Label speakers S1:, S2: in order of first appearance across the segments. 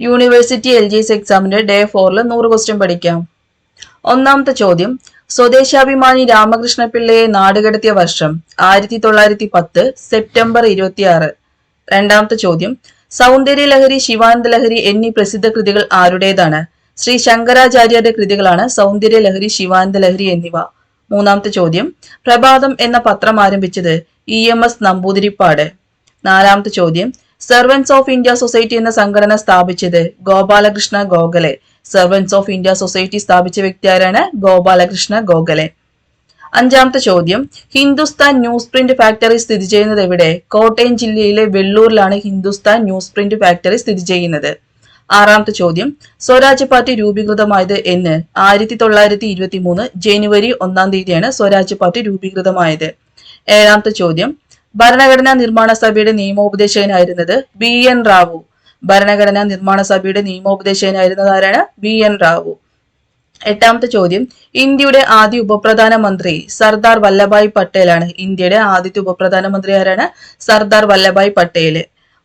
S1: University L G S എക്സാമിന്റെ day ഫോറിൽ നൂറ് ക്വസ്റ്റ്യൻ പഠിക്കാം. ഒന്നാമത്തെ ചോദ്യം. സ്വദേശാഭിമാനി രാമകൃഷ്ണ പിള്ളയെ നാടുകടത്തിയ വർഷം ആയിരത്തി തൊള്ളായിരത്തി പത്ത് സെപ്റ്റംബർ ഇരുപത്തിയാറ്. രണ്ടാമത്തെ ചോദ്യം. സൗന്ദര്യ ലഹരി ശിവാനന്ദ ലഹരി എന്നീ പ്രസിദ്ധ കൃതികൾ ആരുടേതാണ്? ശ്രീ ശങ്കരാചാര്യരുടെ കൃതികളാണ് സൗന്ദര്യ ലഹരി ശിവാനന്ദ ലഹരി എന്നിവ. മൂന്നാമത്തെ ചോദ്യം. പ്രഭാതം എന്ന പത്രം ആരംഭിച്ചത് ഇ എം എസ് നമ്പൂതിരിപ്പാട്. നാലാമത്തെ ചോദ്യം. സെർവൻസ് ഓഫ് ഇന്ത്യ സൊസൈറ്റി എന്ന സംഘടന സ്ഥാപിച്ചത് Gopal Krishna Gokhale. Servants of India society സ്ഥാപിച്ച വ്യക്തി ആരാണ്? ഗോപാലകൃഷ്ണ ഗോഖലെ. അഞ്ചാമത്തെ ചോദ്യം. ഹിന്ദുസ്ഥാൻ ന്യൂസ് പ്രിന്റ് ഫാക്ടറി സ്ഥിതി ചെയ്യുന്നത് എവിടെ? കോട്ടയം ജില്ലയിലെ വെള്ളൂരിലാണ് ഹിന്ദുസ്ഥാൻ ന്യൂസ് പ്രിന്റ് ഫാക്ടറി സ്ഥിതി ചെയ്യുന്നത്. ആറാമത്തെ ചോദ്യം. സ്വരാജ് പാർട്ടി രൂപീകൃതമായത് എന്ന് ആയിരത്തി തൊള്ളായിരത്തി ഇരുപത്തി മൂന്ന് ജനുവരി ഒന്നാം തീയതിയാണ് സ്വരാജ് പാർട്ടി രൂപീകൃതമായത്. ഏഴാമത്തെ ചോദ്യം. ഭരണഘടനാ നിർമ്മാണ സഭയുടെ നിയമോപദേശകനായിരുന്നത് ബി എൻ റാവു. ഭരണഘടനാ നിർമ്മാണ സഭയുടെ നിയമോപദേശകനായിരുന്നത് ആരാണ്? B N Rau. എട്ടാമത്തെ ചോദ്യം. ഇന്ത്യയുടെ ആദ്യ ഉപപ്രധാനമന്ത്രി സർദാർ വല്ലഭായ് പട്ടേലാണ് ഇന്ത്യയുടെ ആദ്യത്തെ ഉപപ്രധാനമന്ത്രി ആരാണ്? സർദാർ വല്ലഭായ് പട്ടേൽ.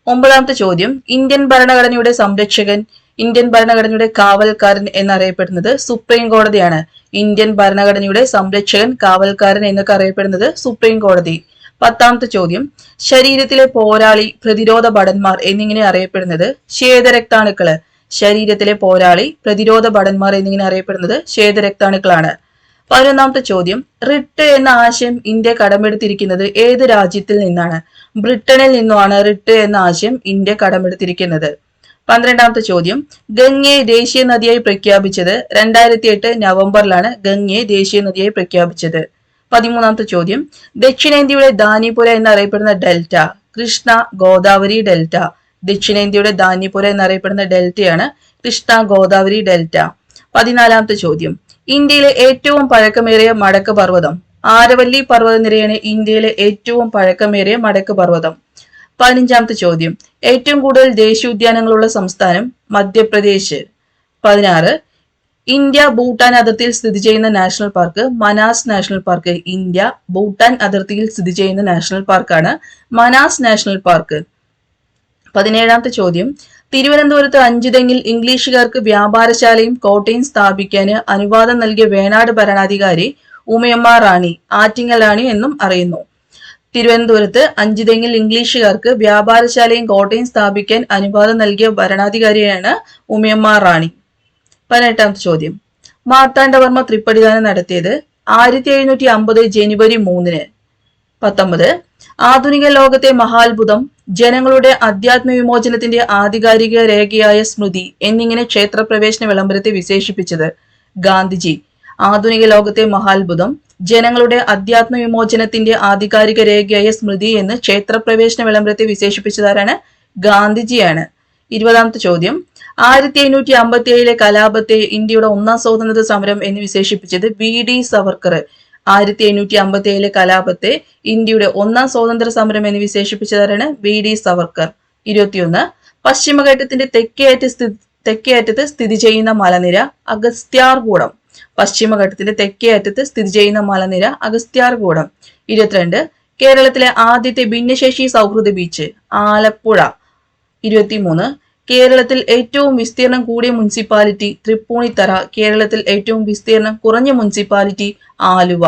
S1: ഒമ്പതാമത്തെ ചോദ്യം. ഇന്ത്യൻ ഭരണഘടനയുടെ സംരക്ഷകൻ ഇന്ത്യൻ ഭരണഘടനയുടെ കാവൽക്കാരൻ എന്നറിയപ്പെടുന്നത് സുപ്രീം കോടതിയാണ്. ഇന്ത്യൻ ഭരണഘടനയുടെ സംരക്ഷകൻ കാവൽക്കാരൻ എന്നൊക്കെ അറിയപ്പെടുന്നത് സുപ്രീം കോടതി. പത്താമത്തെ ചോദ്യം. ശരീരത്തിലെ പോരാളി പ്രതിരോധ ഭടന്മാർ എന്നിങ്ങനെ അറിയപ്പെടുന്നത് ശ്വേതരക്താണുക്കൾ. ശരീരത്തിലെ പോരാളി പ്രതിരോധ ഭടന്മാർ എന്നിങ്ങനെ അറിയപ്പെടുന്നത് ശ്വേതരക്താണുക്കളാണ്. പതിനൊന്നാമത്തെ ചോദ്യം. റിട്ട് എന്ന ആശയം ഇന്ത്യ കടമെടുത്തിരിക്കുന്നത് ഏത് രാജ്യത്തിൽ നിന്നാണ്? ബ്രിട്ടനിൽ നിന്നുമാണ് റിട്ട് എന്ന ആശയം ഇന്ത്യ കടമെടുത്തിരിക്കുന്നത്. പന്ത്രണ്ടാമത്തെ ചോദ്യം. ഗംഗയെ ദേശീയ നദിയായി പ്രഖ്യാപിച്ചത് രണ്ടായിരത്തി എട്ട് നവംബറിലാണ് ഗംഗയെ ദേശീയ നദിയായി പ്രഖ്യാപിച്ചത്. പതിമൂന്നാമത്തെ ചോദ്യം. ദക്ഷിണേന്ത്യയുടെ ദാനിപുര എന്നറിയപ്പെടുന്ന ഡെൽറ്റ. കൃഷ്ണ ഗോദാവരി ഡെൽറ്റ. ദക്ഷിണേന്ത്യയുടെ ദാനിപുര എന്നറിയപ്പെടുന്ന ഡെൽറ്റയാണ് കൃഷ്ണ ഗോദാവരി ഡെൽറ്റ. പതിനാലാമത്തെ ചോദ്യം. ഇന്ത്യയിലെ ഏറ്റവും പഴക്കമേറിയ മടക്ക് പർവതം. ആരവല്ലി പർവതനിരയാണ് ഇന്ത്യയിലെ ഏറ്റവും പഴക്കമേറിയ മടക്ക് പർവതം. പതിനഞ്ചാമത്തെ ചോദ്യം. ഏറ്റവും കൂടുതൽ ദേശീയോദ്യാനങ്ങളുള്ള സംസ്ഥാനം മധ്യപ്രദേശ്. പതിനാറ്. ഇന്ത്യ ഭൂട്ടാൻ അതിർത്തിയിൽ സ്ഥിതി ചെയ്യുന്ന national park Manas national park. India Bhutan അതിർത്തിയിൽ സ്ഥിതി ചെയ്യുന്ന നാഷണൽ പാർക്കാണ് മനാസ് നാഷണൽ പാർക്ക്. പതിനേഴാമത്തെ ചോദ്യം. തിരുവനന്തപുരത്ത് അഞ്ചുതെങ്ങിൽ ഇംഗ്ലീഷുകാർക്ക് വ്യാപാരശാലയും കോട്ടയും സ്ഥാപിക്കാൻ അനുവാദം നൽകിയ വേണാട് ഭരണാധികാരി ഉമയമ്മ റാണി ആറ്റിങ്ങൽ റാണി എന്നും അറിയുന്നു. തിരുവനന്തപുരത്ത് അഞ്ചുതെങ്ങിൽ ഇംഗ്ലീഷുകാർക്ക് വ്യാപാരശാലയും കോട്ടയും സ്ഥാപിക്കാൻ അനുവാദം നൽകിയ ഭരണാധികാരിയാണ് ഉമയമ്മ റാണി. പതിനെട്ടാമത്തെ ചോദ്യം. മാർത്താണ്ഡവർമ്മ തൃപ്പടിദാനം നടത്തിയത് ആയിരത്തി എഴുന്നൂറ്റി അമ്പത് ജനുവരി മൂന്നിന്. പത്തൊമ്പത് ആധുനിക ലോകത്തെ മഹാത്ഭുതം ജനങ്ങളുടെ അധ്യാത്മ വിമോചനത്തിന്റെ ആധികാരിക രേഖയായ സ്മൃതി എന്നിങ്ങനെ ക്ഷേത്രപ്രവേശന വിളംബരത്തെ വിശേഷിപ്പിച്ചത് ഗാന്ധിജി. ആധുനിക ലോകത്തെ മഹാത്ഭുതം ജനങ്ങളുടെ അധ്യാത്മ വിമോചനത്തിന്റെ ആധികാരിക രേഖയായ സ്മൃതി എന്ന് ക്ഷേത്രപ്രവേശന വിളംബരത്തെ വിശേഷിപ്പിച്ചതാരാണ്? ഗാന്ധിജിയാണ്. ഇരുപതാമത്തെ ചോദ്യം. ആയിരത്തി എണ്ണൂറ്റി അമ്പത്തി ഏഴിലെ കലാപത്തെ ഇന്ത്യയുടെ ഒന്നാം സ്വാതന്ത്ര്യ സമരം എന്ന് വിശേഷിപ്പിച്ചത് വി ഡി സവർക്കർ. ആയിരത്തി എണ്ണൂറ്റി അമ്പത്തി ഏഴിലെ കലാപത്തെ ഇന്ത്യയുടെ ഒന്നാം സ്വാതന്ത്ര്യ സമരം എന്ന് വിശേഷിപ്പിച്ചതാരാണ് വി ഡി സവർക്കർ. ഇരുപത്തിയൊന്ന്. പശ്ചിമഘട്ടത്തിന്റെ തെക്കേറ്റ സ്ഥിതി തെക്കേറ്റത്ത് സ്ഥിതി ചെയ്യുന്ന മലനിര അഗസ്ത്യാർകൂടം. പശ്ചിമഘട്ടത്തിന്റെ തെക്കേ അറ്റത്ത് സ്ഥിതി ചെയ്യുന്ന മലനിര അഗസ്ത്യാർകൂടം. ഇരുപത്തിരണ്ട്. കേരളത്തിലെ ആദ്യത്തെ ഭിന്നശേഷി സൗഹൃദ ബീച്ച് ആലപ്പുഴ. ഇരുപത്തിമൂന്ന്. കേരളത്തിൽ ഏറ്റവും വിസ്തീർണം കൂടിയ മുനിസിപ്പാലിറ്റി തൃപ്പൂണിത്തറ. കേരളത്തിൽ ഏറ്റവും വിസ്തീർണം കുറഞ്ഞ മുനിസിപ്പാലിറ്റി ആലുവ.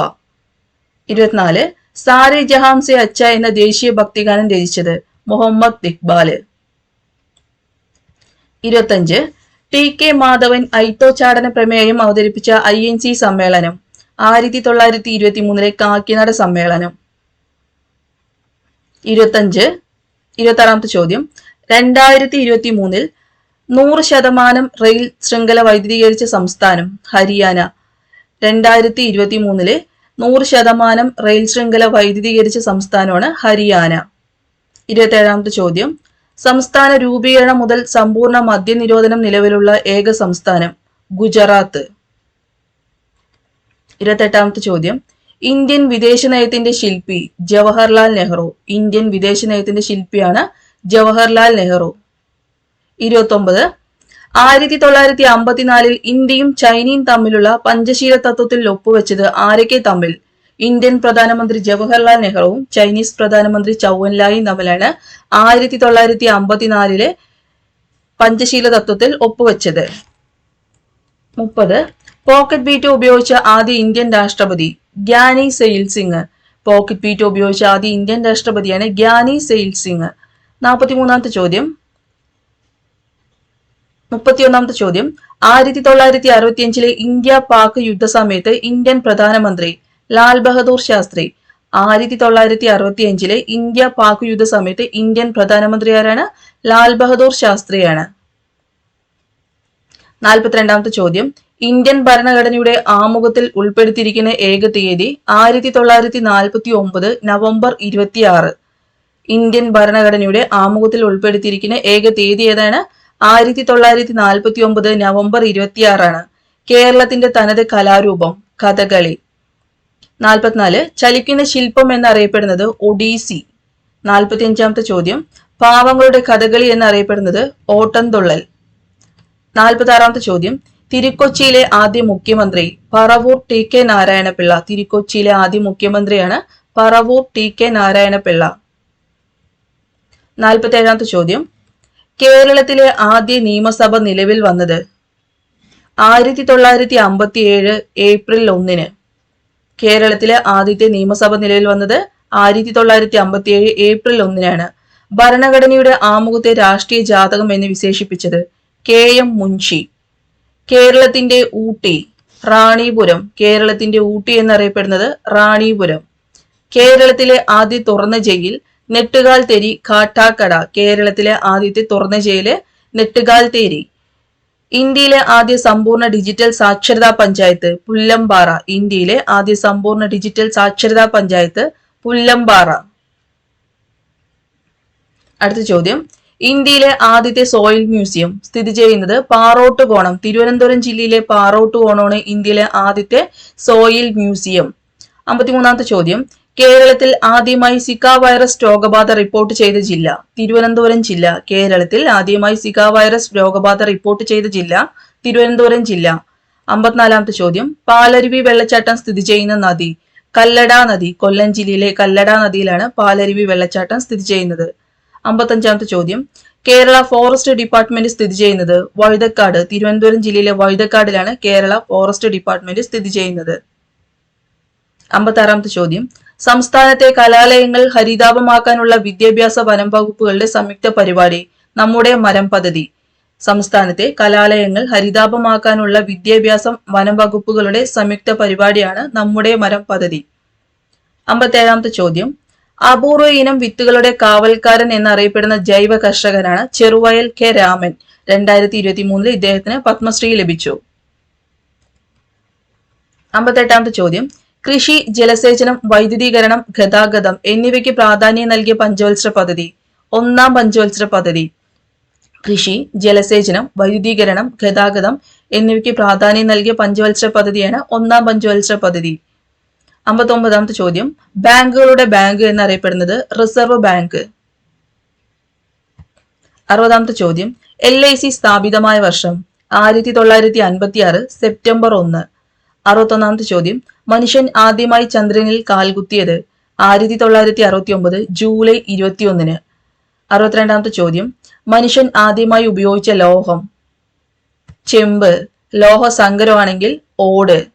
S1: ഇരുപത്തിനാല്. സാരെ ജഹാം സെ അച്ച എന്ന ദേശീയ ഭക്തിഗാനം രചിച്ചത് മുഹമ്മദ് ഇക്ബാൽ ഇരുപത്തഞ്ച് ടി കെ മാധവൻ ഐത്തോച്ചാടന പ്രമേയം അവതരിപ്പിച്ച ഐ എൻ സി സമ്മേളനം. ആയിരത്തി തൊള്ളായിരത്തി ഇരുപത്തി മൂന്നിലെ കാക്കിനാട് സമ്മേളനം. ഇരുപത്തഞ്ച് ഇരുപത്തി ആറാമത്തെ ചോദ്യം. രണ്ടായിരത്തി ഇരുപത്തി മൂന്നിൽ നൂറ് ശതമാനം റെയിൽ ശൃംഖല വൈദ്യുതീകരിച്ച സംസ്ഥാനം ഹരിയാന. രണ്ടായിരത്തി ഇരുപത്തി മൂന്നിൽ നൂറ് ശതമാനം റെയിൽ ശൃംഖല വൈദ്യുതീകരിച്ച സംസ്ഥാനമാണ് ഹരിയാന. ഇരുപത്തേഴാമത്തെ ചോദ്യം. സംസ്ഥാന രൂപീകരണം മുതൽ സമ്പൂർണ മദ്യനിരോധനം നിലവിലുള്ള ഏക സംസ്ഥാനം ഗുജറാത്ത്. ഇരുപത്തെട്ടാമത്തെ ചോദ്യം. ഇന്ത്യൻ വിദേശ നയത്തിന്റെ ശില്പി ജവഹർലാൽ നെഹ്റു ഇന്ത്യൻ വിദേശ നയത്തിന്റെ ശില്പിയാണ് ജവഹർലാൽ നെഹ്റു. ഇരുപത്തൊമ്പത്. ആയിരത്തി തൊള്ളായിരത്തി അമ്പത്തിനാലിൽ ഇന്ത്യയും ചൈനയും തമ്മിലുള്ള പഞ്ചശീല തത്വത്തിൽ ഒപ്പുവെച്ചത് ആരൊക്കെ തമ്മിൽ? ഇന്ത്യൻ പ്രധാനമന്ത്രി ജവഹർലാൽ നെഹ്റുവും ചൈനീസ് പ്രധാനമന്ത്രി ചൗവൻലായും തമ്മിലാണ് ആയിരത്തി തൊള്ളായിരത്തി അമ്പത്തിനാലിലെ പഞ്ചശീല തത്വത്തിൽ ഒപ്പുവെച്ചത്. മുപ്പത്. പോക്കറ്റ് ബീറ്റ് ഉപയോഗിച്ച ആദ്യ ഇന്ത്യൻ രാഷ്ട്രപതി ഗ്യാനി സെയിൽ സിംഗ് പോക്കറ്റ് ബീറ്റ് ഉപയോഗിച്ച ആദ്യ ഇന്ത്യൻ രാഷ്ട്രപതിയാണ് ഗ്യാനി സെയിൽ സിംഗ് നാൽപ്പത്തിമൂന്നാമത്തെ ചോദ്യം. മുപ്പത്തിയൊന്നാമത്തെ ചോദ്യം. ആയിരത്തി തൊള്ളായിരത്തി അറുപത്തിയഞ്ചിലെ ഇന്ത്യ പാക് യുദ്ധസമയത്ത് ഇന്ത്യൻ പ്രധാനമന്ത്രി ലാൽ ബഹദൂർ ശാസ്ത്രി ആയിരത്തി തൊള്ളായിരത്തി അറുപത്തിയഞ്ചിലെ ഇന്ത്യ പാക് യുദ്ധ സമയത്ത് ഇന്ത്യൻ പ്രധാനമന്ത്രി ആരാണ്? ലാൽ ബഹദൂർ ശാസ്ത്രിയാണ്. നാൽപ്പത്തിരണ്ടാമത്തെ ചോദ്യം. ഇന്ത്യൻ ഭരണഘടനയുടെ ആമുഖത്തിൽ ഉൾപ്പെടുത്തിയിരിക്കുന്ന ഏക തീയതി ആയിരത്തി തൊള്ളായിരത്തി നാൽപ്പത്തി ഒമ്പത് നവംബർ ഇരുപത്തിയാറ്. ഇന്ത്യൻ ഭരണഘടനയുടെ ആമുഖത്തിൽ ഉൾപ്പെടുത്തിയിരിക്കുന്ന ഏക തീയതി ഏതാണ്? ആയിരത്തി തൊള്ളായിരത്തി നാൽപ്പത്തി ഒമ്പത് നവംബർ ഇരുപത്തിയാറാണ്. കേരളത്തിന്റെ തനത് കലാരൂപം കഥകളി. നാൽപ്പത്തിനാല് ചലിക്കുന്ന ശില്പം എന്നറിയപ്പെടുന്നത് ഒഡീസി. നാൽപ്പത്തി അഞ്ചാമത്തെ ചോദ്യം പാവങ്ങളുടെ കഥകളി എന്നറിയപ്പെടുന്നത് ഓട്ടംതുള്ളൽ നാൽപ്പത്തി ആറാമത്തെ ചോദ്യം തിരുക്കൊച്ചിയിലെ ആദ്യ മുഖ്യമന്ത്രി പറവൂർ ടി കെ നാരായണപിള്ള. തിരുക്കൊച്ചിയിലെ ആദ്യ മുഖ്യമന്ത്രിയാണ് പറവൂർ ടി കെ നാരായണപിള്ള. നാൽപ്പത്തി ഏഴാമത്തെ ചോദ്യം. കേരളത്തിലെ ആദ്യ നിയമസഭ നിലവിൽ വന്നത് ആയിരത്തി തൊള്ളായിരത്തി അമ്പത്തി ഏഴ് ഏപ്രിൽ ഒന്നിന്. കേരളത്തിലെ ആദ്യത്തെ നിയമസഭ നിലവിൽ വന്നത് ആയിരത്തി തൊള്ളായിരത്തി അമ്പത്തി ഏഴ് ഏപ്രിൽ ഒന്നിനാണ്. ഭരണഘടനയുടെ ആമുഖത്തെ രാഷ്ട്രീയ ജാതകം എന്ന് വിശേഷിപ്പിച്ചത് കെ എം മുൻഷി. കേരളത്തിന്റെ ഊട്ടി റാണിപുരം. കേരളത്തിന്റെ ഊട്ടി എന്നറിയപ്പെടുന്നത് റാണിപുരം. കേരളത്തിലെ ആദ്യ തുറന്ന ജയിൽ നെട്ടുകാൽ തെരി കാട്ടാക്കട കേരളത്തിലെ ആദ്യത്തെ തുറന്ന ജയിൽ നെട്ടുകാൽ തേരി. ഇന്ത്യയിലെ ആദ്യ സമ്പൂർണ ഡിജിറ്റൽ സാക്ഷരതാ പഞ്ചായത്ത് പുല്ലംപാറ ഇന്ത്യയിലെ ആദ്യ സമ്പൂർണ ഡിജിറ്റൽ സാക്ഷരതാ പഞ്ചായത്ത് പുല്ലംപാറ അടുത്ത ചോദ്യം. ഇന്ത്യയിലെ ആദ്യത്തെ സോയിൽ മ്യൂസിയം സ്ഥിതി ചെയ്യുന്നത് പാറോട്ടുകോണം തിരുവനന്തപുരം ജില്ലയിലെ പാറോട്ടുകോണമാണ് ഇന്ത്യയിലെ ആദ്യത്തെ സോയിൽ മ്യൂസിയം. അമ്പത്തിമൂന്നാമത്തെ ചോദ്യം. കേരളത്തിൽ ആദ്യമായി സിക്ക വൈറസ് രോഗബാധ റിപ്പോർട്ട് ചെയ്ത ജില്ല തിരുവനന്തപുരം ജില്ല. കേരളത്തിൽ ആദ്യമായി സിക്ക വൈറസ് രോഗബാധ റിപ്പോർട്ട് ചെയ്ത ജില്ല തിരുവനന്തപുരം ജില്ല. അമ്പത്തിനാലാമത്തെ ചോദ്യം. പാലരുവി വെള്ളച്ചാട്ടം സ്ഥിതി ചെയ്യുന്ന നദി. കല്ലട നദി. കൊല്ലം ജില്ലയിലെ കല്ലട നദിയിലാണ് പാലരുവി വെള്ളച്ചാട്ടം സ്ഥിതി ചെയ്യുന്നത്. അമ്പത്തഞ്ചാമത്തെ ചോദ്യം. കേരള ഫോറസ്റ്റ് ഡിപ്പാർട്ട്മെന്റ് സ്ഥിതി ചെയ്യുന്നത് വഴുതക്കാട്. തിരുവനന്തപുരം ജില്ലയിലെ വഴുതക്കാടിലാണ് കേരള ഫോറസ്റ്റ് ഡിപ്പാർട്ട്മെന്റ് സ്ഥിതി ചെയ്യുന്നത്. അമ്പത്തി ചോദ്യം. സംസ്ഥാനത്തെ കലാലയങ്ങൾ ഹരിതാപമാക്കാനുള്ള വിദ്യാഭ്യാസ വനം വകുപ്പുകളുടെ സംയുക്ത പരിപാടി നമ്മുടെ മരം പദ്ധതി. സംസ്ഥാനത്തെ കലാലയങ്ങൾ ഹരിതാപമാക്കാനുള്ള വിദ്യാഭ്യാസം വനം വകുപ്പുകളുടെ സംയുക്ത പരിപാടിയാണ് നമ്മുടെ മരം പദ്ധതി. അമ്പത്തേഴാമത്തെ ചോദ്യം. അപൂർവ ഇനം വിത്തുകളുടെ കാവൽക്കാരൻ എന്നറിയപ്പെടുന്ന ജൈവ കർഷകനാണ് ചെറുവയൽ കെ രാമൻ. രണ്ടായിരത്തി ഇരുപത്തി മൂന്നിൽ ഇദ്ദേഹത്തിന് പത്മശ്രീ ലഭിച്ചു. അമ്പത്തെട്ടാമത്തെ ചോദ്യം. കൃഷി ജലസേചനം വൈദ്യുതീകരണം ഗതാഗതം എന്നിവയ്ക്ക് പ്രാധാന്യം നൽകിയ പഞ്ചവത്സര പദ്ധതി. ഒന്നാം പഞ്ചവത്സര പദ്ധതി. കൃഷി ജലസേചനം വൈദ്യുതീകരണം ഗതാഗതം എന്നിവയ്ക്ക് പ്രാധാന്യം നൽകിയ പഞ്ചവത്സര പദ്ധതിയാണ് ഒന്നാം പഞ്ചവത്സര പദ്ധതി. അമ്പത്തൊമ്പതാമത്തെ ചോദ്യം. ബാങ്കുകളുടെ ബാങ്ക് എന്നറിയപ്പെടുന്നത് റിസർവ് ബാങ്ക്. അറുപതാമത്തെ ചോദ്യം. എൽ ഐ സി സ്ഥാപിതമായ വർഷം. ആയിരത്തി തൊള്ളായിരത്തി അൻപത്തി ആറ് സെപ്റ്റംബർ ഒന്ന്. അറുപത്തൊന്നാമത്തെ ചോദ്യം. മനുഷ്യൻ ആദ്യമായി ചന്ദ്രനിൽ കാൽകുത്തിയത് ആയിരത്തി തൊള്ളായിരത്തി അറുപത്തി ഒമ്പത് ജൂലൈ ഇരുപത്തിയൊന്നിന്. അറുപത്തിരണ്ടാമത്തെ ചോദ്യം. മനുഷ്യൻ ആദ്യമായി ഉപയോഗിച്ച ലോഹം. ചെമ്പ്. ലോഹ സങ്കരമാണെങ്കിൽ ഓട്.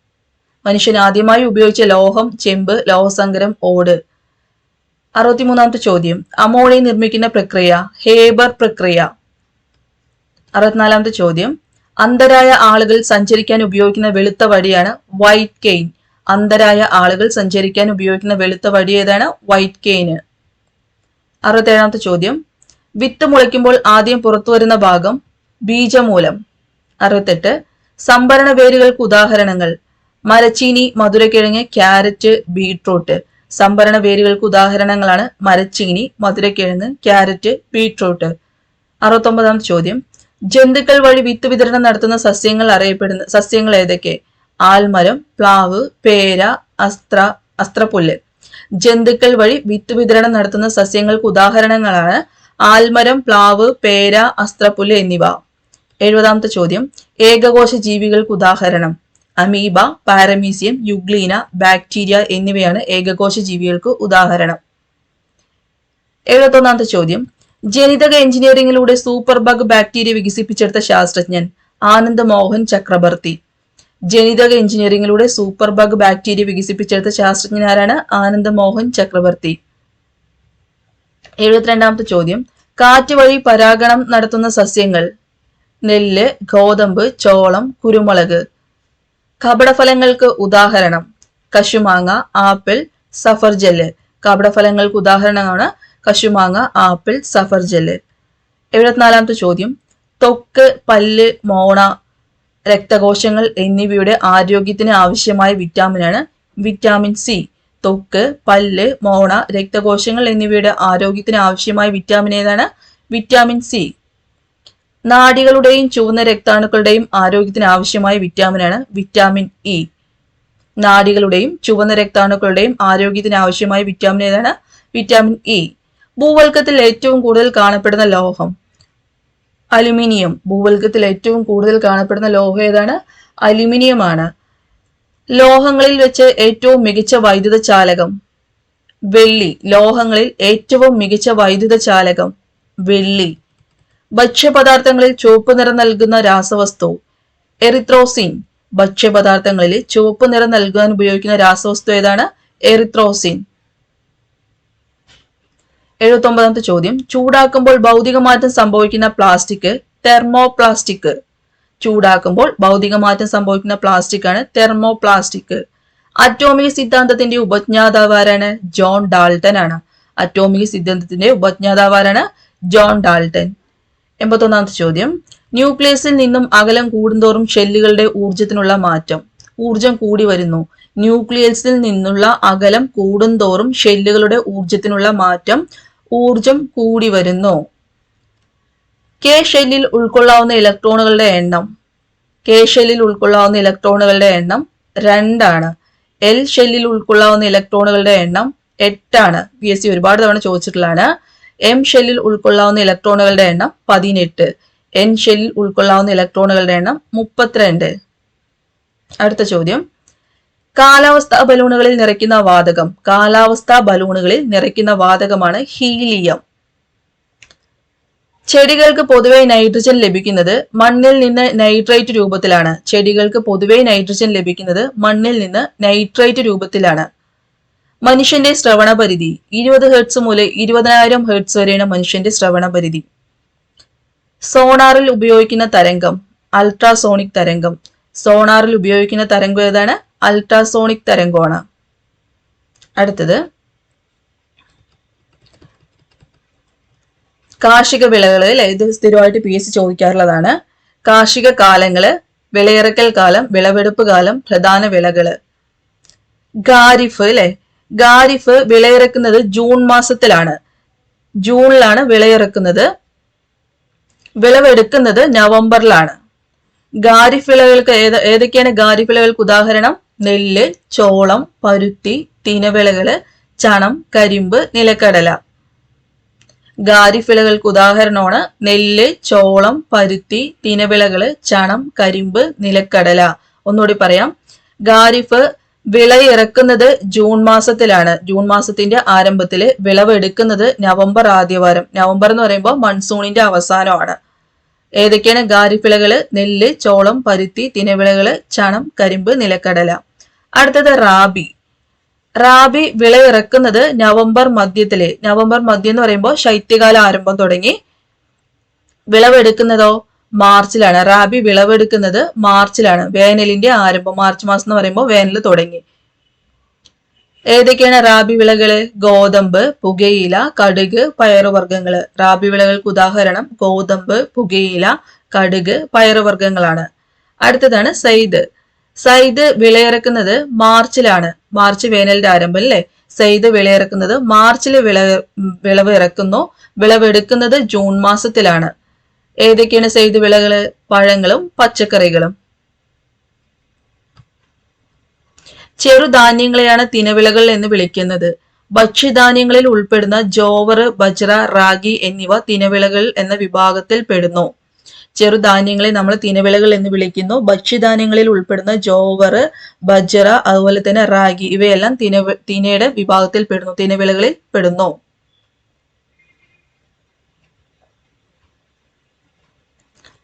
S1: മനുഷ്യൻ ആദ്യമായി ഉപയോഗിച്ച ലോഹം ചെമ്പ് ലോഹസങ്കരം ഓട്. അറുപത്തിമൂന്നാമത്തെ ചോദ്യം. അമോണിയ നിർമ്മിക്കുന്ന പ്രക്രിയ ഹേബർ പ്രക്രിയ. അറുപത്തിനാലാമത്തെ ചോദ്യം. അന്ധരായ ആളുകൾ സഞ്ചരിക്കാൻ ഉപയോഗിക്കുന്ന വെളുത്ത വടിയാണ് വൈറ്റ് കെയിൻ അന്ധരായ ആളുകൾ സഞ്ചരിക്കാൻ ഉപയോഗിക്കുന്ന വെളുത്ത വടി ഏതാണ്? വൈറ്റ് കെയിന് അറുപത്തേഴാമത്തെ ചോദ്യം. വിത്ത് മുളയ്ക്കുമ്പോൾ ആദ്യം പുറത്തു വരുന്ന ഭാഗം ബീജമൂലം. അറുപത്തെട്ട്. സംഭരണ വേരുകൾക്ക് ഉദാഹരണങ്ങൾ. മരച്ചീനി മധുരക്കിഴങ്ങ് ക്യാരറ്റ് ബീട്രൂട്ട്. സംഭരണ വേരുകൾക്ക് ഉദാഹരണങ്ങളാണ് മരച്ചീനി മധുരക്കിഴങ്ങ് ക്യാരറ്റ് ബീട്രൂട്ട്. അറുപത്തൊമ്പതാമത്തെ ചോദ്യം. ജന്തുക്കൾ വഴി വിത്ത് വിതരണം നടത്തുന്ന സസ്യങ്ങൾ അറിയപ്പെടുന്ന സസ്യങ്ങൾ ഏതൊക്കെ? ആൽമരം പ്ലാവ് പേര അസ്ത്ര അസ്ത്രപുല്ല് ജന്തുക്കൾ വഴി വിത്ത് വിതരണം നടത്തുന്ന സസ്യങ്ങൾക്ക് ഉദാഹരണങ്ങളാണ് ആൽമരം പ്ലാവ് പേര അസ്ത്രപുല്ല് എന്നിവ. എഴുപതാമത്തെ ചോദ്യം. ഏകകോശ ജീവികൾക്ക് ഉദാഹരണം. അമീബ പാരമീസിയം യുഗ്ലീന ബാക്ടീരിയ എന്നിവയാണ് ഏകകോശ ജീവികൾക്ക് ഉദാഹരണം. എഴുപത്തൊന്നാമത്തെ ചോദ്യം. ജനിതക എഞ്ചിനീയറിംഗിലൂടെ സൂപ്പർ ബഗ് ബാക്ടീരിയ വികസിപ്പിച്ചെടുത്ത ശാസ്ത്രജ്ഞൻ ആനന്ദ് മോഹൻ ചക്രബർത്തി. ജനിതക എഞ്ചിനീയറിംഗിലൂടെ സൂപ്പർ ബഗ് ബാക്ടീരിയ വികസിപ്പിച്ചെടുത്ത ശാസ്ത്രജ്ഞൻ ആരാണ്? ആനന്ദ് മോഹൻ ചക്രവർത്തി എഴുപത്തിരണ്ടാമത്തെ ചോദ്യം. കാറ്റ് വഴി പരാഗണം നടത്തുന്ന സസ്യങ്ങൾ നെല്ല് ഗോതമ്പ് ചോളം കുരുമുളക്. കപടഫലങ്ങൾക്ക് ഉദാഹരണം. കശുമാങ്ങ ആപ്പിൾ സഫർജൽ കപടഫലങ്ങൾക്ക് ഉദാഹരണമാണ് കശുമാങ്ങ ആപ്പിൾ സഫർ ജെല്ല് എഴുപത്തിനാലാമത്തെ ചോദ്യം. ത്വക്ക് പല്ല് മോണ രക്തകോശങ്ങൾ എന്നിവയുടെ ആരോഗ്യത്തിന് ആവശ്യമായ വിറ്റാമിനാണ് വിറ്റാമിൻ സി. ത്വക്ക് പല്ല് മോണ രക്തകോശങ്ങൾ എന്നിവയുടെ ആരോഗ്യത്തിന് ആവശ്യമായ വിറ്റാമിൻ ഏതാണ്? Vitamin C. നാടികളുടെയും ചുവന്ന രക്താണുക്കളുടെയും ആരോഗ്യത്തിന് ആവശ്യമായ വിറ്റാമിനാണ് വിറ്റാമിൻ ഇ. നാടികളുടെയും ചുവന്ന രക്താണുക്കളുടെയും ആരോഗ്യത്തിന് ആവശ്യമായ വിറ്റാമിൻ ഏതാണ്? Vitamin E. ഭൂവൽക്കത്തിൽ ഏറ്റവും കൂടുതൽ കാണപ്പെടുന്ന ലോഹം. അലുമിനിയം. ഭൂവൽക്കത്തിൽ ഏറ്റവും കൂടുതൽ കാണപ്പെടുന്ന ലോഹം ഏതാണ്? അലുമിനിയമാണ്. ലോഹങ്ങളിൽ വെച്ച് ഏറ്റവും മികച്ച വൈദ്യുത ചാലകം വെള്ളി. ലോഹങ്ങളിൽ ഏറ്റവും മികച്ച വൈദ്യുത ചാലകം വെള്ളി. ഭക്ഷ്യപദാർത്ഥങ്ങളിൽ ചുവപ്പ് നിറം നൽകുന്ന രാസവസ്തു. എറിത്രോസിൻ. ഭക്ഷ്യപദാർത്ഥങ്ങളിൽ ചുവപ്പ് നിറം നൽകാൻ ഉപയോഗിക്കുന്ന രാസവസ്തു ഏതാണ്? എറിത്രോസിൻ. എഴുപത്തി ഒമ്പതാമത്തെ ചോദ്യം. ചൂടാക്കുമ്പോൾ ഭൗതിക മാറ്റം സംഭവിക്കുന്ന പ്ലാസ്റ്റിക് തെർമോപ്ലാസ്റ്റിക്. ചൂടാക്കുമ്പോൾ ഭൗതിക മാറ്റം സംഭവിക്കുന്ന പ്ലാസ്റ്റിക് ആണ് തെർമോപ്ലാസ്റ്റിക്. അറ്റോമിക് സിദ്ധാന്തത്തിന്റെ ഉപജ്ഞാതാവ് ആരാണ്? ജോൺ ഡാൾട്ടൻ ആണ്. അറ്റോമിക് സിദ്ധാന്തത്തിന്റെ ഉപജ്ഞാതാവ് ആരാണ്? ജോൺ ഡാൾട്ടൻ എൺപത്തൊന്നാമത്തെ ചോദ്യം. ന്യൂക്ലിയസിൽ നിന്നും അകലം കൂടുന്തോറും ഷെല്ലുകളുടെ ഊർജത്തിനുള്ള മാറ്റം. ഊർജം കൂടി വരുന്നു. ന്യൂക്ലിയസിൽ നിന്നുള്ള അകലം കൂടുന്തോറും ഷെല്ലുകളുടെ ഊർജത്തിനുള്ള മാറ്റം. ഊർജം കൂടി വരുന്നു. കെ ഷെല്ലിൽ ഉൾക്കൊള്ളാവുന്ന ഇലക്ട്രോണുകളുടെ എണ്ണം. കെ ഷെല്ലിൽ ഉൾക്കൊള്ളാവുന്ന ഇലക്ട്രോണുകളുടെ എണ്ണം രണ്ടാണ്. എൽ ഷെല്ലിൽ ഉൾക്കൊള്ളാവുന്ന ഇലക്ട്രോണുകളുടെ എണ്ണം എട്ടാണ്. പി എസ് സി ഒരുപാട് തവണ ചോദിച്ചിട്ടുള്ളതാണ്. എം ഷെല്ലിൽ ഉൾക്കൊള്ളാവുന്ന ഇലക്ട്രോണുകളുടെ എണ്ണം പതിനെട്ട്. എൻ ഷെല്ലിൽ ഉൾക്കൊള്ളാവുന്ന ഇലക്ട്രോണുകളുടെ എണ്ണം മുപ്പത്തിരണ്ട്. അടുത്ത ചോദ്യം. കാലാവസ്ഥാ ബലൂണുകളിൽ നിറയ്ക്കുന്ന വാതകം. കാലാവസ്ഥാ ബലൂണുകളിൽ നിറയ്ക്കുന്ന വാതകമാണ് ഹീലിയം. ചെടികൾക്ക് പൊതുവെ നൈട്രജൻ ലഭിക്കുന്നത് മണ്ണിൽ നിന്ന് നൈട്രേറ്റ് രൂപത്തിലാണ്. ചെടികൾക്ക് പൊതുവെ നൈട്രജൻ ലഭിക്കുന്നത് മണ്ണിൽ നിന്ന് നൈട്രേറ്റ് രൂപത്തിലാണ്. മനുഷ്യന്റെ ശ്രവണ പരിധി. ഇരുപത് ഹെർട്സ് മുതൽ ഇരുപതിനായിരം ഹെർട്സ് വരെയാണ് മനുഷ്യന്റെ ശ്രവണ പരിധി. സോണാറിൽ ഉപയോഗിക്കുന്ന തരംഗം. അൾട്രാസോണിക് തരംഗം. സോണാറിൽ ഉപയോഗിക്കുന്ന തരംഗം ഏതാണ്? അൾട്രാസോണിക് തരംഗമാണ്. അടുത്തത്. കാർഷിക വിളകൾ അല്ലെ ഇത് സ്ഥിരമായിട്ട് പി എസ് ചോദിക്കാറുള്ളതാണ്. കാർഷിക കാലങ്ങൾ വിളയിറക്കൽ കാലം വിളവെടുപ്പ് കാലം പ്രധാന വിളകൾ. ഖാരിഫ് അല്ലെ ഖാരിഫ് വിളയിറക്കുന്നത് ജൂൺ മാസത്തിലാണ്. ജൂണിലാണ് വിളയിറക്കുന്നത്. വിളവെടുക്കുന്നത് നവംബറിലാണ്. ഖാരിഫ് വിളകൾക്ക് ഏത് ഏതൊക്കെയാണ് ഖാരിഫ് വിളകൾക്ക് ഉദാഹരണം? നെല്ല് ചോളം പരുത്തി തിനവിളകൾ ചണം കരിമ്പ് നിലക്കടല. ഖാരിഫ് വിളകൾക്ക് ഉദാഹരണമാണ് നെല്ല് ചോളം പരുത്തി തിനവിളകൾ ചണം കരിമ്പ് നിലക്കടല. ഒന്നുകൂടി പറയാം. ഖാരിഫ് വിളയിറക്കുന്നത് ജൂൺ മാസത്തിലാണ്. ജൂൺ മാസത്തിന്റെ ആരംഭത്തിൽ വിളവെടുക്കുന്നത് നവംബർ ആദ്യവാരം. നവംബർ എന്ന് പറയുമ്പോൾ മൺസൂണിന്റെ അവസാനമാണ്. ഏതൊക്കെയാണ് ഖാരിഫ് നെല്ല് ചോളം പരുത്തി തിനവിളകൾ ചണം കരിമ്പ് നിലക്കടല. അടുത്തത് റാബി. റാബി വിള ഇറക്കുന്നത് നവംബർ മധ്യത്തിൽ. നവംബർ മധ്യം എന്ന് പറയുമ്പോൾ ശൈത്യകാല ആരംഭം തുടങ്ങി. വിളവെടുക്കുന്നതോ? മാർച്ചിലാണ്. റാബി വിളവെടുക്കുന്നത് മാർച്ചിലാണ്. വേനലിന്റെ ആരംഭം മാർച്ച് മാസം എന്ന് പറയുമ്പോൾ വേനൽ തുടങ്ങി. ഏതൊക്കെയാണ് റാബി വിളകൾ? ഗോതമ്പ് പുകയില കടുക് പയറുവർഗങ്ങൾ. റാബി വിളകൾക്ക് ഉദാഹരണം ഗോതമ്പ് പുകയില കടുക് പയറുവർഗങ്ങളാണ്. അടുത്തതാണ് സൈദ് സൈദ് വിളയിറക്കുന്നത് മാർച്ചിലാണ്. മാർച്ച് വേനലിന്റെ ആരംഭം അല്ലേ? സൈദ് വിളയിറക്കുന്നത് മാർച്ചിൽ വിള വിളവ് ഇറക്കുന്നു. വിളവെടുക്കുന്നത് ജൂൺ മാസത്തിലാണ്. ഏതൊക്കെയാണ് സെയ്ദ് വിളകൾ? പഴങ്ങളും പച്ചക്കറികളും. ചെറുധാന്യങ്ങളെയാണ് തിനവിളകൾ എന്ന് വിളിക്കുന്നത്. ഭക്ഷ്യധാന്യങ്ങളിൽ ഉൾപ്പെടുന്ന ജോവർ ബജ്ര റാഗി എന്നിവ തിനവിളകൾ എന്ന വിഭാഗത്തിൽ പെടുന്നു. ചെറുധാന്യങ്ങളെ നമ്മൾ തിനവിളകൾ എന്ന് വിളിക്കുന്നു. ഭക്ഷ്യധാന്യങ്ങളിൽ ഉൾപ്പെടുന്ന ജോവർ ബജ്ര അതുപോലെ തന്നെ റാഗി ഇവയെല്ലാം തിന തിനയുടെ വിഭാഗത്തിൽ പെടുന്നു. തിനവിളകളിൽ പെടുന്നു.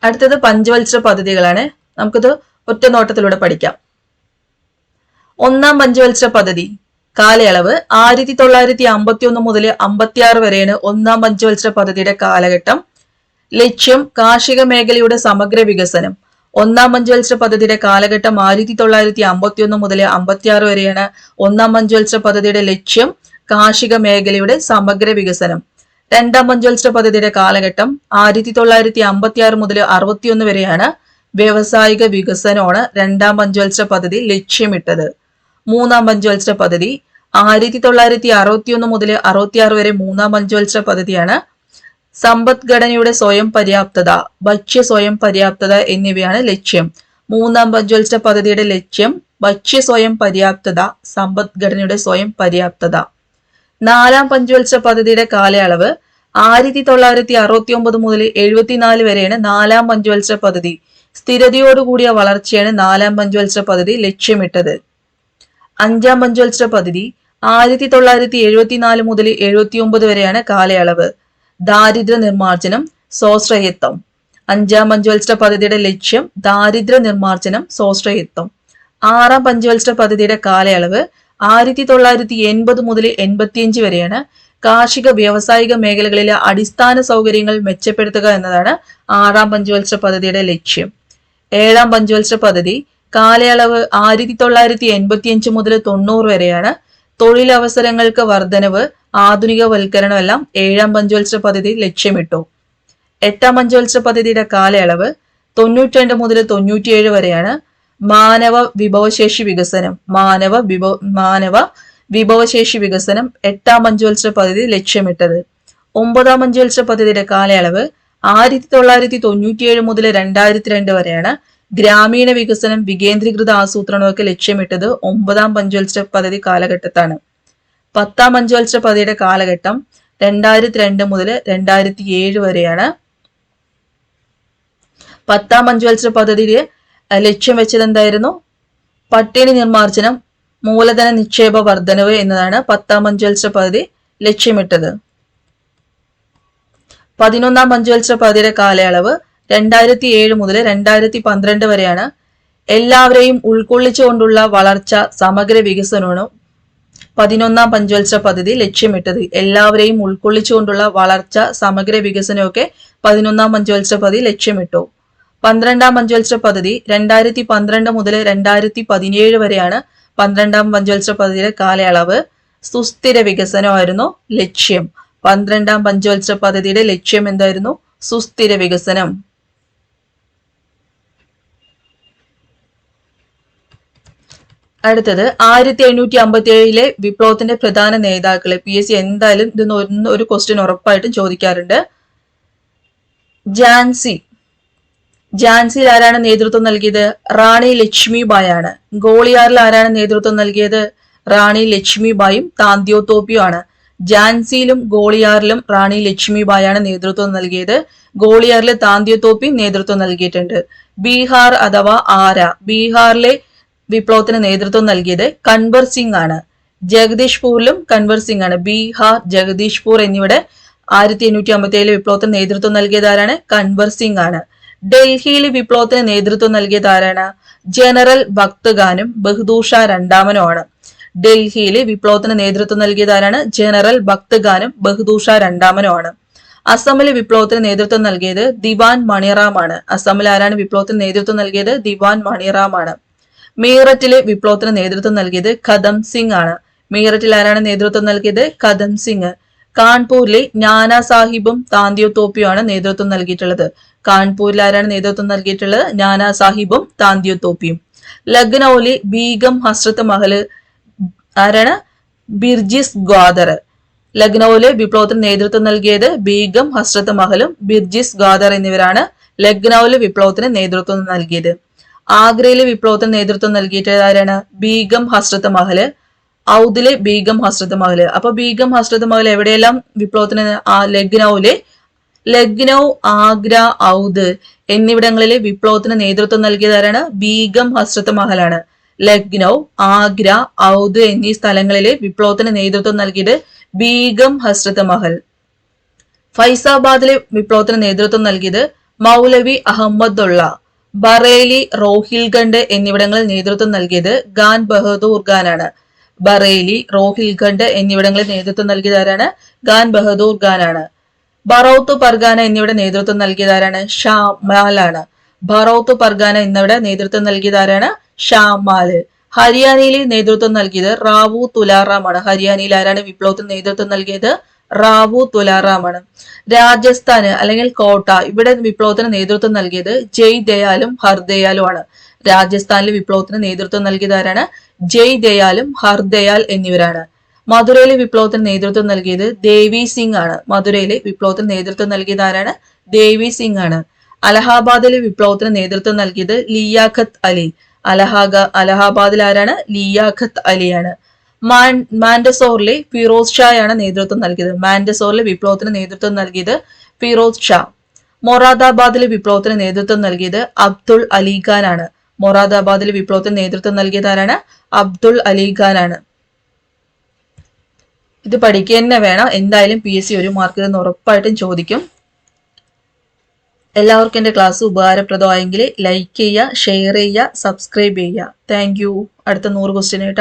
S1: അടുത്തത് പഞ്ചവത്സര പദ്ധതികളാണ്. നമുക്കത് ഒറ്റ നോട്ടത്തിലൂടെ പഠിക്കാം. ഒന്നാം പഞ്ചവത്സര പദ്ധതി. കാലയളവ് ആയിരത്തി തൊള്ളായിരത്തി അമ്പത്തി ഒന്ന് മുതൽ അമ്പത്തിയാറ് വരെയാണ് ഒന്നാം പഞ്ചവത്സര പദ്ധതിയുടെ കാലഘട്ടം. ലക്ഷ്യം കാർഷിക മേഖലയുടെ സമഗ്ര വികസനം. ഒന്നാം പഞ്ചവത്സര പദ്ധതിയുടെ കാലഘട്ടം ആയിരത്തി തൊള്ളായിരത്തി അമ്പത്തി ഒന്ന് മുതൽ അമ്പത്തിയാറ് വരെയാണ് ഒന്നാം പഞ്ചവത്സര പദ്ധതിയുടെ ലക്ഷ്യം കാർഷിക മേഖലയുടെ സമഗ്ര വികസനം. രണ്ടാം പഞ്ചവത്സര പദ്ധതിയുടെ കാലഘട്ടം ആയിരത്തി തൊള്ളായിരത്തി അമ്പത്തിയാറ് മുതൽ അറുപത്തിയൊന്ന് വരെയാണ് വ്യാവസായിക വികസനമാണ് രണ്ടാം പഞ്ചവത്സര പദ്ധതി ലക്ഷ്യമിട്ടത്. മൂന്നാം പഞ്ചവത്സര പദ്ധതി. ആയിരത്തി തൊള്ളായിരത്തി അറുപത്തിയൊന്ന് മുതൽ അറുപത്തിയാറ് വരെ മൂന്നാം പഞ്ചവത്സര പദ്ധതിയാണ്. സമ്പദ്ഘടനയുടെ സ്വയം പര്യാപ്തത ഭക്ഷ്യ സ്വയം പര്യാപ്തത എന്നിവയാണ് ലക്ഷ്യം. മൂന്നാം പഞ്ചവത്സര പദ്ധതിയുടെ ലക്ഷ്യം ഭക്ഷ്യ സ്വയം പര്യാപ്തത സമ്പദ്ഘടനയുടെ സ്വയം പര്യാപ്തത. നാലാം പഞ്ചവത്സര പദ്ധതിയുടെ കാലയളവ് ആയിരത്തി തൊള്ളായിരത്തി അറുപത്തി ഒമ്പത് മുതൽ എഴുപത്തിനാല് വരെയാണ് നാലാം പഞ്ചവത്സര പദ്ധതി. സ്ഥിരതയോടുകൂടിയ വളർച്ചയാണ് നാലാം പഞ്ചവത്സര പദ്ധതി ലക്ഷ്യമിട്ടത്. അഞ്ചാം പഞ്ചവത്സര പദ്ധതി ആയിരത്തി തൊള്ളായിരത്തി എഴുപത്തിനാല് മുതൽ എഴുപത്തി ഒമ്പത് വരെയാണ് കാലയളവ്. ദാരിദ്ര്യ നിർമ്മാർജനം സ്വാശ്രയത്വം. അഞ്ചാം പഞ്ചവത്സര പദ്ധതിയുടെ ലക്ഷ്യം ദാരിദ്ര്യ നിർമ്മാർജനം സ്വാശ്രയത്വം. ആറാം പഞ്ചവത്സര പദ്ധതിയുടെ കാലയളവ് ആയിരത്തി തൊള്ളായിരത്തി എൺപത് മുതൽ എൺപത്തിയഞ്ച് വരെയാണ്. കാർഷിക വ്യാവസായിക മേഖലകളിലെ അടിസ്ഥാന സൗകര്യങ്ങൾ മെച്ചപ്പെടുത്തുക എന്നതാണ് ആറാം പഞ്ചവത്സര പദ്ധതിയുടെ ലക്ഷ്യം. ഏഴാം പഞ്ചവത്സര പദ്ധതി കാലയളവ് ആയിരത്തി തൊള്ളായിരത്തി എൺപത്തിയഞ്ച് മുതൽ തൊണ്ണൂറ് വരെയാണ്. തൊഴിലവസരങ്ങൾക്ക് വർധനവ് ആധുനികവൽക്കരണം എല്ലാം ഏഴാം പഞ്ചവത്സര പദ്ധതി ലക്ഷ്യമിട്ടു. എട്ടാം പഞ്ചവത്സര പദ്ധതിയുടെ കാലയളവ് തൊണ്ണൂറ്റിരണ്ട് മുതൽ തൊണ്ണൂറ്റിയേഴ് വരെയാണ്. മാനവ വിഭവശേഷി വികസനം മാനവ വിഭവ മാനവ വിഭവശേഷി വികസനം എട്ടാം പഞ്ചവത്സര പദ്ധതി ലക്ഷ്യമിട്ടത്. ഒമ്പതാം പഞ്ചവത്സര പദ്ധതിയുടെ കാലയളവ് ആയിരത്തി തൊള്ളായിരത്തി തൊണ്ണൂറ്റിയേഴ് മുതൽ രണ്ടായിരത്തി രണ്ട് വരെയാണ്. ഗ്രാമീണ വികസനം വികേന്ദ്രീകൃത ആസൂത്രണമൊക്കെ ലക്ഷ്യമിട്ടത് ഒമ്പതാം പഞ്ചവത്സര പദ്ധതി കാലഘട്ടത്താണ്. പത്താം പഞ്ചവത്സര പദ്ധതിയുടെ കാലഘട്ടം രണ്ടായിരത്തി രണ്ട് മുതൽ രണ്ടായിരത്തി ഏഴ് വരെയാണ്. പത്താം പഞ്ചവത്സര പദ്ധതിയിലെ ലക്ഷ്യം വെച്ചത് എന്തായിരുന്നു പട്ടിണി നിർമ്മാർജനം മൂലധന നിക്ഷേപ വർധനവ് എന്നതാണ് പത്താം പഞ്ചവത്സര പദ്ധതി ലക്ഷ്യമിട്ടത്. പതിനൊന്നാം പഞ്ചവത്സര പദ്ധതിയുടെ കാലയളവ് രണ്ടായിരത്തി ഏഴ് മുതൽ രണ്ടായിരത്തി പന്ത്രണ്ട് വരെയാണ് എല്ലാവരെയും ഉൾക്കൊള്ളിച്ചുകൊണ്ടുള്ള വളർച്ച സമഗ്ര വികസനമാണ് പതിനൊന്നാം പഞ്ചവത്സര പദ്ധതി ലക്ഷ്യമിട്ടത്. എല്ലാവരെയും ഉൾക്കൊള്ളിച്ചുകൊണ്ടുള്ള വളർച്ച സമഗ്ര വികസനമൊക്കെ പതിനൊന്നാം പഞ്ചവത്സര പദ്ധതി ലക്ഷ്യമിട്ടു. പന്ത്രണ്ടാം പഞ്ചവത്സര പദ്ധതി രണ്ടായിരത്തി പന്ത്രണ്ട് മുതൽ രണ്ടായിരത്തി പതിനേഴ് വരെയാണ് പന്ത്രണ്ടാം പഞ്ചവത്സര പദ്ധതിയുടെ കാലയളവ്. സുസ്ഥിര വികസനമായിരുന്നു ലക്ഷ്യം. പന്ത്രണ്ടാം പഞ്ചവത്സര പദ്ധതിയുടെ ലക്ഷ്യം എന്തായിരുന്നു? സുസ്ഥിര വികസനം. അടുത്തത് ആയിരത്തി എണ്ണൂറ്റി അമ്പത്തി ഏഴിലെ വിപ്ലവത്തിന്റെ പ്രധാന നേതാക്കളെ പി എസ് സി എന്തായാലും ഇതൊന്ന് ഒന്ന് ഒരു ക്വസ്റ്റ്യൻ ഉറപ്പായിട്ടും ചോദിക്കാറുണ്ട്. ജാൻസി. ജാൻസിയിൽ ആരാണ് നേതൃത്വം നൽകിയത്? റാണി ലക്ഷ്മിബായ് ആണ് ഗോളിയാറിൽ ആരാണ് നേതൃത്വം നൽകിയത്? റാണി ലക്ഷ്മിബായും താന്തിയോ തോപ്പിയും ആണ് ജാൻസിയിലും ഗോളിയാറിലും റാണി ലക്ഷ്മിബായാണ് നേതൃത്വം നൽകിയത്. ഗോളിയാറിലെ താന്തിയോ തോപ്പിയും നേതൃത്വം നൽകിയിട്ടുണ്ട്. ബീഹാർ അഥവാ ആര? ബീഹാറിലെ വിപ്ലവത്തിന് നേതൃത്വം നൽകിയത് കൺവർ സിംഗ് ആണ്. ജഗദീഷ്പൂരിലും കൺവർ സിംഗ് ആണ്. ബീഹാർ ജഗദീഷ്പൂർ എന്നിവിടെ ആയിരത്തി എണ്ണൂറ്റി അമ്പത്തി ഏഴിലെ വിപ്ലവത്തിന് നേതൃത്വം നൽകിയത് ആരാണ് കൺവർ സിംഗ് ആണ്. ഡൽഹിയിൽ വിപ്ലവത്തിന് നേതൃത്വം നൽകിയത് ആരാണ് ജനറൽ ഭക്തഖാനും ബഹദൂർ ഷാ രണ്ടാമനുമാണ് ഡൽഹിയിൽ വിപ്ലവത്തിന് നേതൃത്വം നൽകിയത് ആരാണ് ജനറൽ ഭക്തഖാനും ബഹദൂർ ഷാ രണ്ടാമനുമാണ് അസമിലെ വിപ്ലവത്തിന് നേതൃത്വം നൽകിയത് ദിവാൻ മണിറാം ആണ്. അസമിൽ ആരാണ് വിപ്ലവത്തിന് നേതൃത്വം നൽകിയത്? ദിവാൻ മണിറാം ആണ്. മീററ്റിലെ വിപ്ലവത്തിന് നേതൃത്വം നൽകിയത് കദം സിംഗ് ആണ്. മീററ്റിൽ ആരാണ് നേതൃത്വം നൽകിയത്? കദം സിംഗ്. കാൺപൂരിലെ ജ്ഞാന സാഹിബും താന്തിയോ തോപ്പിയുമാണ് നേതൃത്വം നൽകിയിട്ടുള്ളത്. കാൺപൂരിൽ ആരാണ് നേതൃത്വം നൽകിയിട്ടുള്ളത്? ജ്ഞാന സാഹിബും താന്തിയോ തോപ്പിയും ലക്നൌവിലെ ബീഗം ഹസ്രത്ത് മഹൽ ആരാണ്? ബിർജിസ് ഗ്വാദർ ലഖ്നൌലെ വിപ്ലവത്തിന് നേതൃത്വം നൽകിയത് ബീഗം ഹസ്രത്ത് മഹലും ബിർജിസ് ഗ്വാദർ എന്നിവരാണ് ലക്നൌവിലെ വിപ്ലവത്തിന് നേതൃത്വം നൽകിയത്. ആഗ്രയിലെ വിപ്ലവത്തിന് നേതൃത്വം നൽകിയിട്ട് ആരാണ്? ബീഗം ഹസ്രത്ത് മഹൽ. ഔദിലെ ബീഗം ഹസ്രത്ത് മഹൽ. അപ്പൊ ബീഗം ഹസ്രത്ത് മഹൽ എവിടെയെല്ലാം വിപ്ലവത്തിന് ആ ലഖ്നൌലെ ലക്നൗ ആഗ്ര ഔദ് എന്നിവിടങ്ങളിലെ വിപ്ലവത്തിന് നേതൃത്വം നൽകിയത് ആരാണ്? ബീഗം ഹസ്രത്ത് മഹലാണ്. ലക്നൗ ആഗ്ര ഔദ് എന്നീ സ്ഥലങ്ങളിലെ വിപ്ലവത്തിന് നേതൃത്വം നൽകിയത് ബീഗം ഹസ്രത്ത് മഹൽ. ഫൈസാബാദിലെ വിപ്ലവത്തിന് നേതൃത്വം നൽകിയത് മൗലവി അഹമ്മദുള്ള ബറേലി റോഹിൽഖണ്ഡ് എന്നിവിടങ്ങളിൽ നേതൃത്വം നൽകിയത് ഖാൻ ബഹദൂർ ഖാനാണ് ബറേലി റോഹിൽഖണ്ഡ് എന്നിവിടങ്ങളിൽ നേതൃത്വം നൽകിയത് ആരാണ്? ഖാൻ ബഹദൂർ ഖാനാണ് ബറൌത്ത് പർഗാന എന്നിവിടെ നേതൃത്വം നൽകിയത് ആരാണ്? ഷാമാലാണ് ബറൌത്ത് പർഗാന എന്നിവിടെ നേതൃത്വം നൽകിയത് ആരാണ്? ഷാമാൽ ഹരിയാനയിൽ നേതൃത്വം നൽകിയത് റാവു തുലാറാമാണ് ഹരിയാനയിൽ ആരാണ് വിപ്ലവത്തിന് നേതൃത്വം നൽകിയത്? റാവു തുലാറാമാണ്. രാജസ്ഥാന് അല്ലെങ്കിൽ കോട്ട ഇവിടെ വിപ്ലവത്തിന് നേതൃത്വം നൽകിയത് ജയ് ദയാലും ഹർദയാലും ആണ് രാജസ്ഥാനിലെ വിപ്ലവത്തിന് നേതൃത്വം നൽകിയത് ആരാണ്? ജയ് ദയാലും ഹർദയാൽ എന്നിവരാണ്. മധുരയിലെ വിപ്ലവത്തിന് നേതൃത്വം നൽകിയത് ദേവി സിംഗ് ആണ്. മധുരയിലെ വിപ്ലവത്തിന് നേതൃത്വം നൽകിയത് ആരാണ്? ദേവി സിംഗ് ആണ്. അലഹാബാദിലെ വിപ്ലവത്തിന് നേതൃത്വം നൽകിയത് ലിയാഖത്ത് അലി. അലഹാഗ അലഹാബാദിൽ ആരാണ്? ലിയാഖത്ത് അലിയാണ്. മാൻഡസോറിലെ ഫിറോസ് ഷായാണ് നേതൃത്വം നൽകിയത്. മാൻഡസോറിലെ വിപ്ലവത്തിന് നേതൃത്വം നൽകിയത് ഫിറോസ് ഷാ. മൊറാദാബാദിലെ വിപ്ലവത്തിന് നേതൃത്വം നൽകിയത് അബ്ദുൾ അലി ആണ് മൊറാദാബാദിലെ വിപ്ലവത്തിന് നേതൃത്വം നൽകിയത് ആരാണ്? അബ്ദുൾ അലി ആണ് ഇത് പഠിക്കുക തന്നെ വേണം. എന്തായാലും പി എസ് സി ഒരു മാർക്ക് എന്ന് ഉറപ്പായിട്ടും ചോദിക്കും. എല്ലാവർക്കും എന്റെ ക്ലാസ് ഉപകാരപ്രദമായെങ്കിൽ ലൈക്ക് ചെയ്യുക ഷെയർ ചെയ്യുക സബ്സ്ക്രൈബ് ചെയ്യുക. Thank you. അടുത്ത നൂറ് ക്വസ്റ്റ്യനായിട്ട്